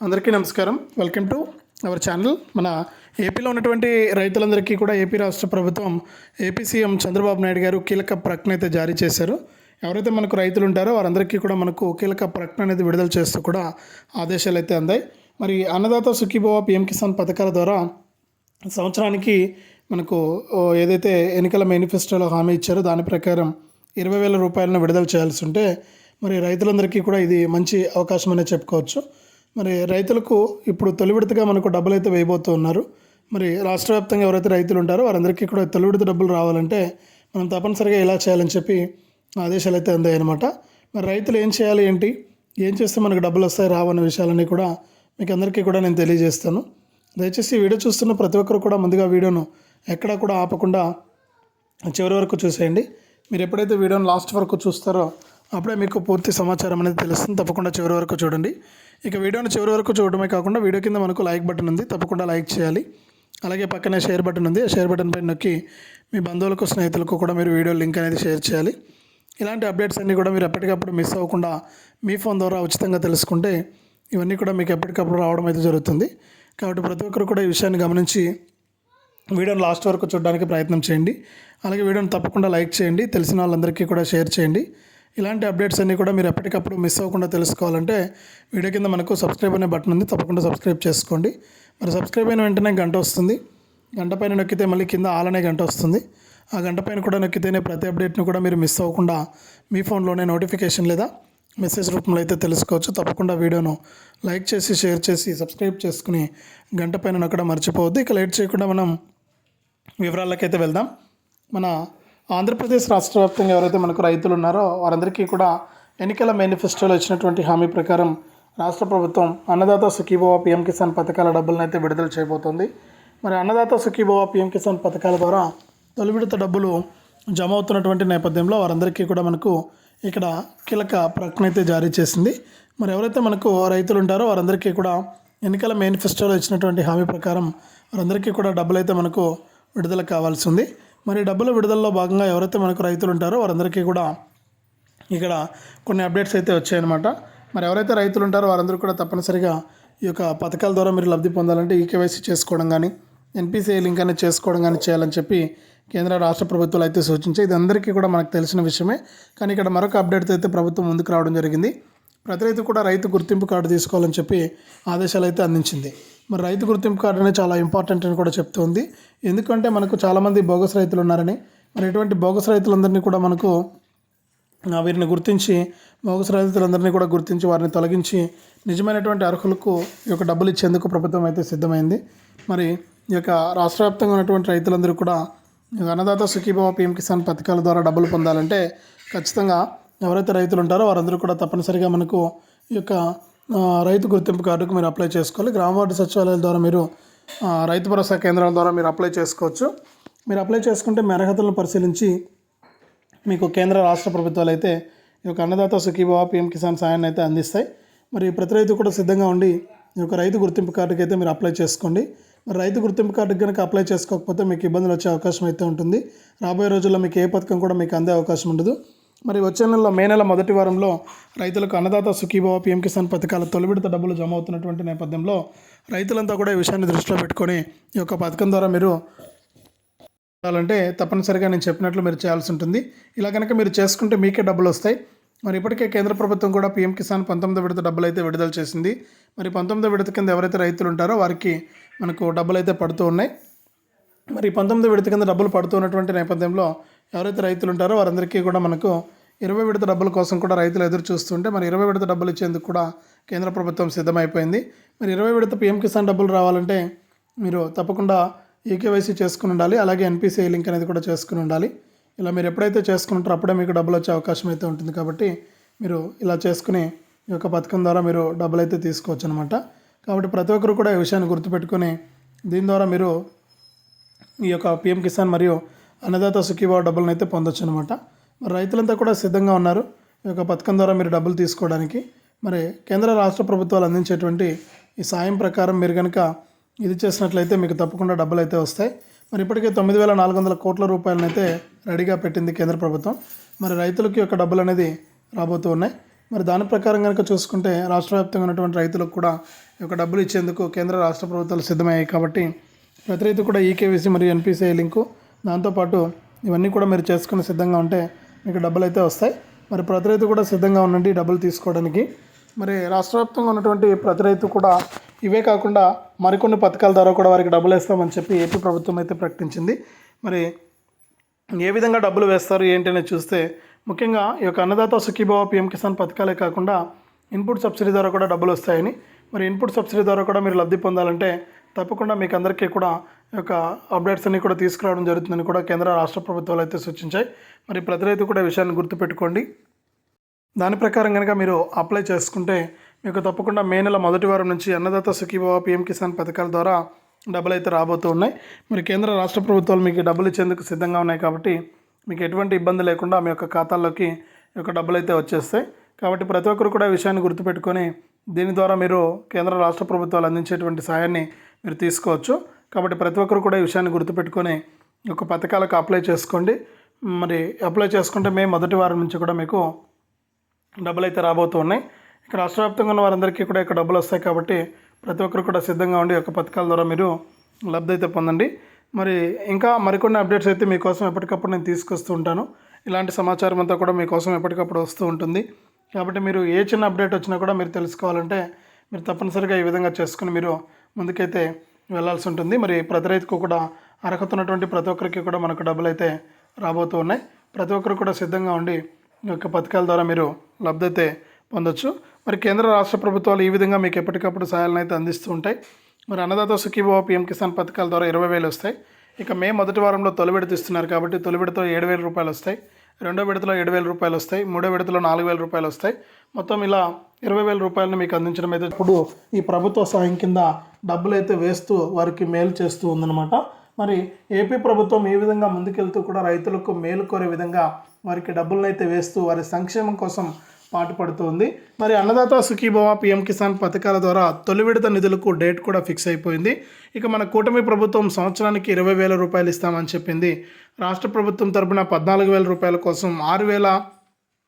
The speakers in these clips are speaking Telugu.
అందరికీ నమస్కారం. వెల్కమ్ టు అవర్ ఛానల్ మన ఏపీలో ఉన్నటువంటి రైతులందరికీ కూడా ఏపీ రాష్ట్ర ప్రభుత్వం ఏపీ సీఎం చంద్రబాబు నాయుడు గారు కీలక ప్రకటన అయితే జారీ చేశారు. ఎవరైతే మనకు రైతులు ఉంటారో వారందరికీ కూడా మనకు కీలక ప్రకటన అనేది విడుదల చేస్తూ కూడా ఆదేశాలు అయితే అందాయి. మరి అన్నదాత సుఖీభవ పిఎం కిసాన్ పథకాల ద్వారా సంవత్సరానికి మనకు ఏదైతే ఎన్నికల మేనిఫెస్టోలో హామీ ఇచ్చారో దాని ప్రకారం ఇరవై వేల రూపాయలను విడుదల చేయాల్సి ఉంటే మరి రైతులందరికీ కూడా ఇది మంచి అవకాశం అనే చెప్పుకోవచ్చు. మరి రైతులకు ఇప్పుడు తొలి విడతగా మనకు డబ్బులు అయితే వేయబోతూ ఉన్నారు. మరి రాష్ట్ర వ్యాప్తంగా ఎవరైతే రైతులు ఉంటారో వారందరికీ కూడా తొలి విడత డబ్బులు రావాలంటే మనం తప్పనిసరిగా ఇలా చేయాలని చెప్పి ఆదేశాలు అయితే అందాయి అనమాట మరి రైతులు ఏం చేయాలి ఏంటి ఏం చేస్తే మనకు డబ్బులు వస్తాయి రావన్న విషయాలన్నీ కూడా మీకు అందరికీ కూడా నేను తెలియజేస్తాను. దయచేసి వీడియో చూస్తున్న ప్రతి ఒక్కరు కూడా ముందుగా వీడియోను ఎక్కడా కూడా ఆపకుండా చివరి వరకు చూసేయండి. మీరు ఎప్పుడైతే వీడియోని లాస్ట్ వరకు చూస్తారో అప్పుడే మీకు పూర్తి సమాచారం అనేది తెలుస్తుంది. తప్పకుండా చివరి వరకు చూడండి. ఇక వీడియోని చివరి వరకు చూడడమే కాకుండా వీడియో కింద మనకు లైక్ బటన్ ఉంది. తప్పకుండా లైక్ చేయాలి. అలాగే పక్కనే షేర్ బటన్ ఉంది. ఆ షేర్ బటన్ పైన నొక్కి మీ బంధువులకు స్నేహితులకు కూడా మీరు వీడియో లింక్ అనేది షేర్ చేయాలి. ఇలాంటి అప్డేట్స్ అన్నీ కూడా మీరు ఎప్పటికప్పుడు మిస్ అవ్వకుండా మీ ఫోన్ ద్వారా ఉచితంగా తెలుసుకుంటే ఇవన్నీ కూడా మీకు ఎప్పటికప్పుడు రావడం అయితే జరుగుతుంది. కాబట్టి ప్రతి ఒక్కరు కూడా ఈ విషయాన్ని గమనించి వీడియోని లాస్ట్ వరకు చూడడానికి ప్రయత్నం చేయండి. అలాగే వీడియోని తప్పకుండా లైక్ చేయండి. తెలిసిన వాళ్ళందరికీ కూడా షేర్ చేయండి. ఇలాంటి అప్డేట్స్ అన్నీ కూడా మీరు ఎప్పటికప్పుడు మిస్ అవ్వకుండా తెలుసుకోవాలంటే వీడియో కింద మనకు సబ్స్క్రైబ్ అనే బటన్ ఉంది. తప్పకుండా సబ్స్క్రైబ్ చేసుకోండి. మరి సబ్స్క్రైబ్ అయిన వెంటనే గంట వస్తుంది. గంట పైన నొక్కితే మళ్ళీ కింద ఆల్ అనే గంట వస్తుంది. ఆ గంట పైన కూడా నొక్కితేనే ప్రతి అప్డేట్ను కూడా మీరు మిస్ అవ్వకుండా మీ ఫోన్లోనే నోటిఫికేషన్ లేదా మెసేజ్ రూపంలో అయితే తెలుసుకోవచ్చు. తప్పకుండా వీడియోను లైక్ చేసి షేర్ చేసి సబ్స్క్రైబ్ చేసుకుని గంట పైన నొక్కడం మర్చిపోవద్దు. ఇక లేట్ చేయకుండా మనం వివరాలకైతే వెళ్దాం. మన ఆంధ్రప్రదేశ్ రాష్ట్ర వ్యాప్తంగా ఎవరైతే మనకు రైతులు ఉన్నారో వారందరికీ కూడా ఎన్నికల మేనిఫెస్టోలో ఇచ్చినటువంటి హామీ ప్రకారం రాష్ట్ర ప్రభుత్వం అన్నదాత సుఖీభవ పిఎం కిసాన్ పథకాల డబ్బులను అయితే విడుదల చేయబోతోంది. మరి అన్నదాత సుఖీభవ పిఎం కిసాన్ పథకాల ద్వారా తొలి విడత డబ్బులు జమ అవుతున్నటువంటి నేపథ్యంలో వారందరికీ కూడా మనకు ఇక్కడ కీలక ప్రకటన అయితే జారీ చేసింది. మరి ఎవరైతే మనకు రైతులు ఉంటారో వారందరికీ కూడా ఎన్నికల మేనిఫెస్టోలో ఇచ్చినటువంటి హామీ ప్రకారం వారందరికీ కూడా డబ్బులు అయితే మనకు విడుదల కావాల్సి ఉంది. మరి డబ్బుల విడుదలలో భాగంగా ఎవరైతే మనకు రైతులు ఉంటారో వారందరికీ కూడా ఇక్కడ కొన్ని అప్డేట్స్ అయితే వచ్చాయన్నమాట. మరి ఎవరైతే రైతులు ఉంటారో వారందరూ కూడా తప్పనిసరిగా ఈ యొక్క పథకాల ద్వారా మీరు లబ్ధి పొందాలంటే ఈకేవైసీ చేసుకోవడం కానీ ఎన్పిసిఐ లింక్ అనేది చేసుకోవడం కానీ చేయాలని చెప్పి కేంద్ర రాష్ట్ర ప్రభుత్వాలు అయితే సూచించాయి. ఇది అందరికీ కూడా మనకు తెలిసిన విషయమే. కానీ ఇక్కడ మరొక అప్డేట్ అయితే ప్రభుత్వం ముందుకు రావడం జరిగింది. ప్రతి రైతు కూడా రైతు గుర్తింపు కార్డు తీసుకోవాలని చెప్పి ఆదేశాలు అయితే అందించింది. మరి రైతు గుర్తింపు కార్డు అనేది చాలా ఇంపార్టెంట్ అని కూడా చెప్తుంది. ఎందుకంటే మనకు చాలామంది బోగస్ రైతులు ఉన్నారని మరి ఎటువంటి బోగస్ రైతులందరినీ కూడా మనకు వీరిని గుర్తించి బోగస్ రైతులందరినీ కూడా గుర్తించి వారిని తొలగించి నిజమైనటువంటి అర్హులకు ఈ యొక్క డబ్బులు ఇచ్చేందుకు ప్రభుత్వం అయితే సిద్ధమైంది. మరి ఈ యొక్క రాష్ట్ర వ్యాప్తంగా ఉన్నటువంటి రైతులందరూ కూడా అన్నదాత సుఖీభావ పిఎం కిసాన్ పథకాల ద్వారా డబ్బులు పొందాలంటే ఖచ్చితంగా ఎవరైతే రైతులు ఉంటారో వారందరూ కూడా తప్పనిసరిగా మనకు ఈ యొక్క రైతు గుర్తింపు కార్డుకు మీరు అప్లై చేసుకోవాలి. గ్రామవార్డు సచివాలయాల ద్వారా మీరు రైతు భరోసా కేంద్రాల ద్వారా మీరు అప్లై చేసుకోవచ్చు. మీరు అప్లై చేసుకుంటే మీ అర్హతలను పరిశీలించి మీకు కేంద్ర రాష్ట్ర ప్రభుత్వాలు అయితే ఈ యొక్క అన్నదాత సుఖీభావ పిఎం కిసాన్ సాయాన్ని అయితే అందిస్తాయి. మరి ప్రతి రైతు కూడా సిద్ధంగా ఉండి ఈ యొక్క రైతు గుర్తింపు కార్డుకి అయితే మీరు అప్లై చేసుకోండి. మరి రైతు గుర్తింపు కార్డుకి కనుక అప్లై చేసుకోకపోతే మీకు ఇబ్బందులు వచ్చే అవకాశం అయితే ఉంటుంది. రాబోయే రోజుల్లో మీకు ఏ పథకం కూడా మీకు అందే అవకాశం ఉండదు. మరి వచ్చే నెలలో మే నెల మొదటి వారంలో రైతులకు అన్నదాత సుఖీభావ పీఎం కిసాన్ పథకాల తొలి విడత డబ్బులు జమ అవుతున్నటువంటి నేపథ్యంలో రైతులంతా కూడా ఈ విషయాన్ని దృష్టిలో పెట్టుకొని ఈ యొక్క పథకం ద్వారా మీరు చేయాలంటే తప్పనిసరిగా నేను చెప్పినట్లు మీరు చేయాల్సి ఉంటుంది. ఇలా కనుక మీరు చేసుకుంటే మీకే డబ్బులు వస్తాయి. మరి ఇప్పటికే కేంద్ర ప్రభుత్వం కూడా పీఎం కిసాన్ పంతొమ్మిదో విడత డబ్బులు అయితే విడుదల చేసింది. మరి పంతొమ్మిదో విడత కింద ఎవరైతే రైతులు ఉంటారో వారికి మనకు డబ్బులు అయితే పడుతూ ఉన్నాయి. మరి పంతొమ్మిది విడత కింద డబ్బులు పడుతున్నటువంటి నేపథ్యంలో ఎవరైతే రైతులు ఉంటారో వారందరికీ కూడా మనకు ఇరవై విడత డబ్బుల కోసం కూడా రైతులు ఎదురు చూస్తుంటే మరి ఇరవై విడత డబ్బులు ఇచ్చేందుకు కూడా కేంద్ర ప్రభుత్వం సిద్ధమైపోయింది. మరి ఇరవై విడత పీఎం కిసాన్ డబ్బులు రావాలంటే మీరు తప్పకుండా ఈకేవైసీ చేసుకుని ఉండాలి. అలాగే ఎన్పిసిఐ లింక్ అనేది కూడా చేసుకుని ఉండాలి. ఇలా మీరు ఎప్పుడైతే చేసుకుంటారో అప్పుడే మీకు డబ్బులు వచ్చే అవకాశం అయితే ఉంటుంది కాబట్టి మీరు ఇలా చేసుకుని ఈ యొక్క పథకం ద్వారా మీరు డబ్బులు అయితే తీసుకోవచ్చు అనమాట కాబట్టి ప్రతి ఒక్కరు కూడా ఈ విషయాన్ని గుర్తుపెట్టుకొని దీని ద్వారా మీరు ఈ యొక్క పిఎం కిసాన్ మరియు అన్నదాత సుఖీభావ డబ్బులను అయితే పొందొచ్చు అనమాట మరి రైతులంతా కూడా సిద్ధంగా ఉన్నారు. ఈ యొక్క పథకం ద్వారా మీరు డబ్బులు తీసుకోవడానికి. మరి కేంద్ర రాష్ట్ర ప్రభుత్వాలు అందించేటువంటి ఈ సాయం ప్రకారం మీరు కనుక ఇది చేసినట్లయితే మీకు తప్పకుండా డబ్బులు అయితే వస్తాయి. మరి ఇప్పటికే తొమ్మిది వేల నాలుగు వందల కోట్ల రూపాయలను అయితే రెడీగా పెట్టింది కేంద్ర ప్రభుత్వం. మరి రైతులకి యొక్క డబ్బులు అనేది రాబోతూ ఉన్నాయి. మరి దాని ప్రకారం కనుక చూసుకుంటే రాష్ట్ర వ్యాప్తంగా ఉన్నటువంటి రైతులకు కూడా ఈ యొక్క డబ్బులు ఇచ్చేందుకు కేంద్ర రాష్ట్ర ప్రభుత్వాలు సిద్ధమయ్యాయి కాబట్టి ప్రతి రైతు కూడా ఈకేవీసీ మరియు ఎన్పిసిఐ లింకు దాంతోపాటు ఇవన్నీ కూడా మీరు చేసుకుని సిద్ధంగా ఉంటే మీకు డబ్బులు అయితే వస్తాయి. మరి ప్రతి రైతు కూడా సిద్ధంగా ఉండండి డబ్బులు తీసుకోవడానికి. మరి రాష్ట్ర వ్యాప్తంగా ఉన్నటువంటి ప్రతి రైతు కూడా ఇవే కాకుండా మరికొన్ని పథకాల ద్వారా కూడా వారికి డబ్బులు వేస్తామని చెప్పి ఏపీ ప్రభుత్వం అయితే ప్రకటించింది. మరి ఏ విధంగా డబ్బులు వేస్తారు ఏంటి అనేది చూస్తే ముఖ్యంగా ఈ యొక్క అన్నదాత సుఖీభావ పిఎం కిసాన్ పథకాలే కాకుండా ఇన్పుట్ సబ్సిడీ ద్వారా కూడా డబ్బులు వస్తాయని. మరి ఇన్పుట్ సబ్సిడీ ద్వారా కూడా మీరు లబ్ధి పొందాలంటే తప్పకుండా మీకు అందరికీ కూడా యొక్క అప్డేట్స్ అన్ని కూడా తీసుకురావడం జరుగుతుందని కూడా కేంద్ర రాష్ట్ర ప్రభుత్వాలు అయితే సూచించాయి. మరి ప్రతి రైతు కూడా విషయాన్ని గుర్తుపెట్టుకోండి. దాని ప్రకారం కనుక మీరు అప్లై చేసుకుంటే మీకు తప్పకుండా మే నెల మొదటి వారం నుంచి అన్నదాత సుఖీభావ పిఎం కిసాన్ పథకాల ద్వారా డబ్బులు అయితే రాబోతూ ఉన్నాయి. మరి కేంద్ర రాష్ట్ర ప్రభుత్వాలు మీకు డబ్బులు ఇచ్చేందుకు సిద్ధంగా ఉన్నాయి కాబట్టి మీకు ఎటువంటి ఇబ్బంది లేకుండా మీ యొక్క ఖాతాల్లోకి యొక్క డబ్బులు అయితే వచ్చేస్తాయి. కాబట్టి ప్రతి ఒక్కరు కూడా విషయాన్ని గుర్తుపెట్టుకొని దీని ద్వారా మీరు కేంద్ర రాష్ట్ర ప్రభుత్వాలు అందించేటువంటి సాయాన్ని మీరు తీసుకోవచ్చు. కాబట్టి ప్రతి ఒక్కరు కూడా ఈ విషయాన్ని గుర్తుపెట్టుకొని ఒక పథకాలకు అప్లై చేసుకోండి. మరి అప్లై చేసుకుంటే మే మొదటి వారం నుంచి కూడా మీకు డబ్బులు అయితే రాబోతూ ఉన్నాయి. ఇక రాష్ట్ర వ్యాప్తంగా ఉన్న వారందరికీ కూడా ఇక్కడ డబ్బులు వస్తాయి కాబట్టి ప్రతి ఒక్కరు కూడా సిద్ధంగా ఉండి ఒక పథకాల ద్వారా మీరు లబ్ధి అయితే పొందండి. మరి ఇంకా మరికొన్ని అప్డేట్స్ అయితే మీకోసం ఎప్పటికప్పుడు నేను తీసుకొస్తూ ఉంటాను. ఇలాంటి సమాచారం అంతా కూడా మీకోసం ఎప్పటికప్పుడు వస్తూ ఉంటుంది. కాబట్టి మీరు ఏ చిన్న అప్డేట్ వచ్చినా కూడా మీరు తెలుసుకోవాలంటే మీరు తప్పనిసరిగా ఈ విధంగా చేసుకుని మీరు ముందుకైతే వెళ్ళాల్సి ఉంటుంది మరి ప్రతి రైతుకు కూడా అర్హత ఉన్నటువంటి ప్రతి ఒక్కరికి కూడా మనకు డబ్బులు అయితే రాబోతూ ఉన్నాయి. ప్రతి ఒక్కరు కూడా సిద్ధంగా ఉండి ఈ యొక్క పథకాల ద్వారా మీరు లబ్ధి అయితే పొందొచ్చు. మరి కేంద్ర రాష్ట్ర ప్రభుత్వాలు ఈ విధంగా మీకు ఎప్పటికప్పుడు సహాయాలను అయితే అందిస్తూ ఉంటాయి. మరి అన్నదాత సుఖీభావ పిఎం కిసాన్ పథకాల ద్వారా ఇరవై వేలు వస్తాయి. ఇక మే మొదటి వారంలో తొలి విడత ఇస్తున్నారు కాబట్టి తొలి విడతలో ఏడు వేల రూపాయలు వస్తాయి. రెండో విడతలో ఏడు వేల రూపాయలు వస్తాయి. మూడో విడతలో నాలుగు వేల రూపాయలు వస్తాయి. మొత్తం ఇలా ఇరవై వేల రూపాయలను మీకు అందించడం అయితే ఇప్పుడు ఈ ప్రభుత్వ సాయం కింద డబ్బులు అయితే వేస్తూ వారికి మేలు చేస్తూ ఉందన్నమాట. మరి ఏపీ ప్రభుత్వం ఈ విధంగా ముందుకెళ్తూ కూడా రైతులకు మేలు కోరే విధంగా వారికి డబ్బులను అయితే వేస్తూ వారి సంక్షేమం కోసం పాటుపడుతోంది. మరి అన్నదాత సుఖీభవ పిఎం కిసాన్ పథకాల ద్వారా తొలి విడత నిధులకు డేట్ కూడా ఫిక్స్ అయిపోయింది. ఇక మన కూటమి ప్రభుత్వం సంవత్సరానికి ఇరవై వేల రూపాయలు ఇస్తామని చెప్పింది. రాష్ట్ర ప్రభుత్వం తరపున పద్నాలుగు వేల రూపాయల కోసం ఆరు వేల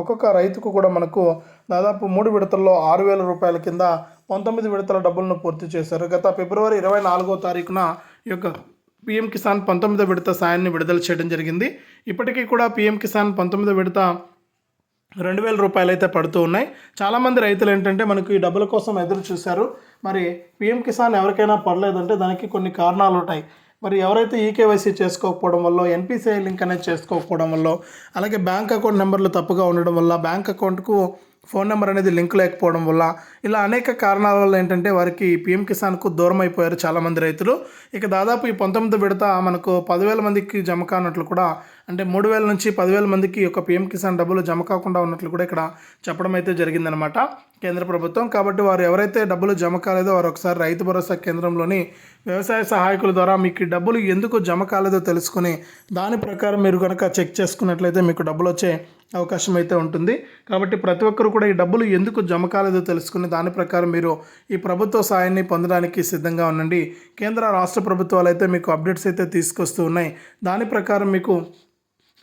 ఒక్కొక్క రైతుకు కూడా మనకు దాదాపు మూడు విడతల్లో ఆరు వేల రూపాయల కింద పంతొమ్మిది విడతల డబ్బులను పూర్తి చేశారు. గత ఫిబ్రవరి ఇరవై నాలుగో తారీఖున ఈ యొక్క పీఎం కిసాన్ పంతొమ్మిదో విడత సాయాన్ని విడుదల చేయడం జరిగింది. ఇప్పటికీ కూడా పీఎం కిసాన్ పంతొమ్మిదో విడత రెండు వేల రూపాయలు అయితే పడుతూ ఉన్నాయి. చాలామంది రైతులు ఏంటంటే మనకు ఈ డబ్బుల కోసం ఎదురు చూశారు. మరి పిఎం కిసాన్ ఎవరికైనా పడలేదంటే దానికి కొన్ని కారణాలు ఉంటాయి. మరి ఎవరైతే ఈకేవైసీ చేసుకోకపోవడం వల్ల ఎన్పిసిఐ లింక్ అనేది చేసుకోకపోవడం వల్ల అలాగే బ్యాంక్ అకౌంట్ నెంబర్లు తప్పుగా ఉండడం వల్ల బ్యాంక్ అకౌంట్కు ఫోన్ నెంబర్ అనేది లింక్ లేకపోవడం వల్ల ఇలా అనేక కారణాల వల్ల ఏంటంటే వారికి పిఎం కిసాన్కు దూరం అయిపోయారు చాలామంది రైతులు. ఇక దాదాపు ఈ పంతొమ్మిది విడత మనకు పదివేల మందికి జమ కానట్లు కూడా అంటే మూడు వేల నుంచి పదివేల మందికి ఒక పిఎం కిసాన్ డబ్బులు జమ కాకుండా ఉన్నట్లు కూడా ఇక్కడ చెప్పడం అయితే జరిగిందనమాట కేంద్ర ప్రభుత్వం కాబట్టి వారు ఎవరైతే డబ్బులు జమ కాలేదో వారు ఒకసారి రైతు భరోసా కేంద్రంలోని వ్యవసాయ సహాయకుల ద్వారా మీకు ఈ డబ్బులు ఎందుకు జమ కాలేదో తెలుసుకుని దాని ప్రకారం మీరు కనుక చెక్ చేసుకున్నట్లయితే మీకు డబ్బులు వచ్చే అవకాశం అయితే ఉంటుంది. కాబట్టి ప్రతి ఒక్కరు కూడా ఈ డబ్బులు ఎందుకు జమ కాలేదో తెలుసుకుని దాని ప్రకారం మీరు ఈ ప్రభుత్వ సాయాన్ని పొందడానికి సిద్ధంగా ఉండండి. కేంద్ర రాష్ట్ర ప్రభుత్వాలు అయితే మీకు అప్డేట్స్ అయితే తీసుకొస్తూ ఉన్నాయి. దాని ప్రకారం మీకు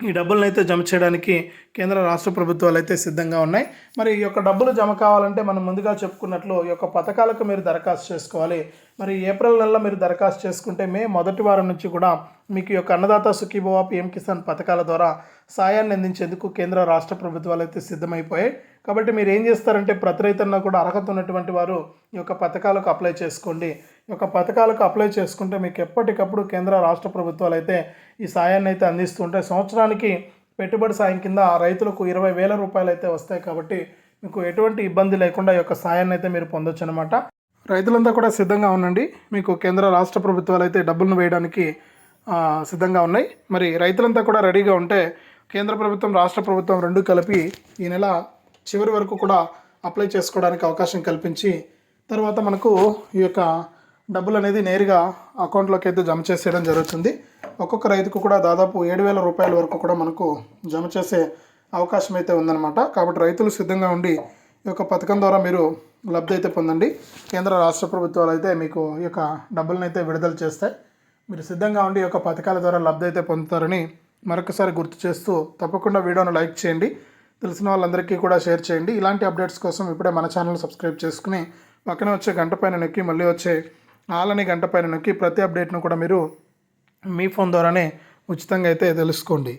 ఈ డబ్బులను అయితే జమ చేయడానికి కేంద్ర రాష్ట్ర ప్రభుత్వాలు అయితే సిద్ధంగా ఉన్నాయి. మరి ఈ యొక్క డబ్బులు జమ కావాలంటే మనం ముందుగా చెప్పుకున్నట్లు ఈ యొక్క పథకాలకు మీరు దరఖాస్తు చేసుకోవాలి. మరి ఏప్రిల్ నెలలో మీరు దరఖాస్తు చేసుకుంటే మే మొదటి వారం నుంచి కూడా మీకు ఈ యొక్క అన్నదాత సుఖీభవ పిఎం కిసాన్ పథకాల ద్వారా సాయాన్ని అందించేందుకు కేంద్ర రాష్ట్ర ప్రభుత్వాలు అయితే సిద్ధమైపోయాయి. కాబట్టి మీరు ఏం చేస్తారంటే ప్రతి రైతన్నా కూడా అర్హత ఉన్నటువంటి వారు ఈ యొక్క పథకాలకు అప్లై చేసుకోండి. ఈ యొక్క పథకాలకు అప్లై చేసుకుంటే మీకు ఎప్పటికప్పుడు కేంద్ర రాష్ట్ర ప్రభుత్వాలు అయితే ఈ సాయాన్ని అయితే అందిస్తుంటాయి సంవత్సరానికి పెట్టుబడి సాయం కింద రైతులకు ఇరవై వేల రూపాయలు అయితే వస్తాయి కాబట్టి మీకు ఎటువంటి ఇబ్బంది లేకుండా ఈ యొక్క సాయాన్ని అయితే మీరు పొందొచ్చు అనమాట రైతులంతా కూడా సిద్ధంగా ఉండండి. మీకు కేంద్ర రాష్ట్ర ప్రభుత్వాలు అయితే డబ్బులను వేయడానికి సిద్ధంగా ఉన్నాయి. మరి రైతులంతా కూడా రెడీగా ఉంటే కేంద్ర ప్రభుత్వం రాష్ట్ర ప్రభుత్వం రెండు కలిపి ఈ నెల చివరి వరకు కూడా అప్లై చేసుకోవడానికి అవకాశం కల్పించి తర్వాత మనకు ఈ యొక్క డబ్బులు అనేది నేరుగా అకౌంట్లోకి అయితే జమ చేసేయడం జరుగుతుంది. ఒక్కొక్క రైతుకు కూడా దాదాపు ఏడు వేల రూపాయల వరకు కూడా మనకు జమ చేసే అవకాశం అయితే ఉందన్నమాట. కాబట్టి రైతులు సిద్ధంగా ఉండి ఈ యొక్క పథకం ద్వారా మీరు లబ్ధి అయితే పొందండి. కేంద్ర రాష్ట్ర ప్రభుత్వాలు అయితే మీకు ఈ యొక్క డబ్బులను అయితే విడుదల చేస్తాయి. మీరు సిద్ధంగా ఉండి ఈ యొక్క పథకాల ద్వారా లబ్ధి అయితే పొందుతారని మరొకసారి గుర్తు చేస్తూ తప్పకుండా వీడియోను లైక్ చేయండి. తెలిసిన వాళ్ళందరికీ కూడా షేర్ చేయండి. ఇలాంటి అప్డేట్స్ కోసం ఇప్పుడే మన ఛానల్ సబ్స్క్రైబ్ చేసుకుని పక్కనే వచ్చే గంట పైన నొక్కి మళ్ళీ వచ్చే ఆలని గంట పైన నొక్కి ప్రతి అప్డేట్ను కూడా మీరు మీ ఫోన్ ద్వారానే ఉచితంగా అయితే తెలుసుకోండి.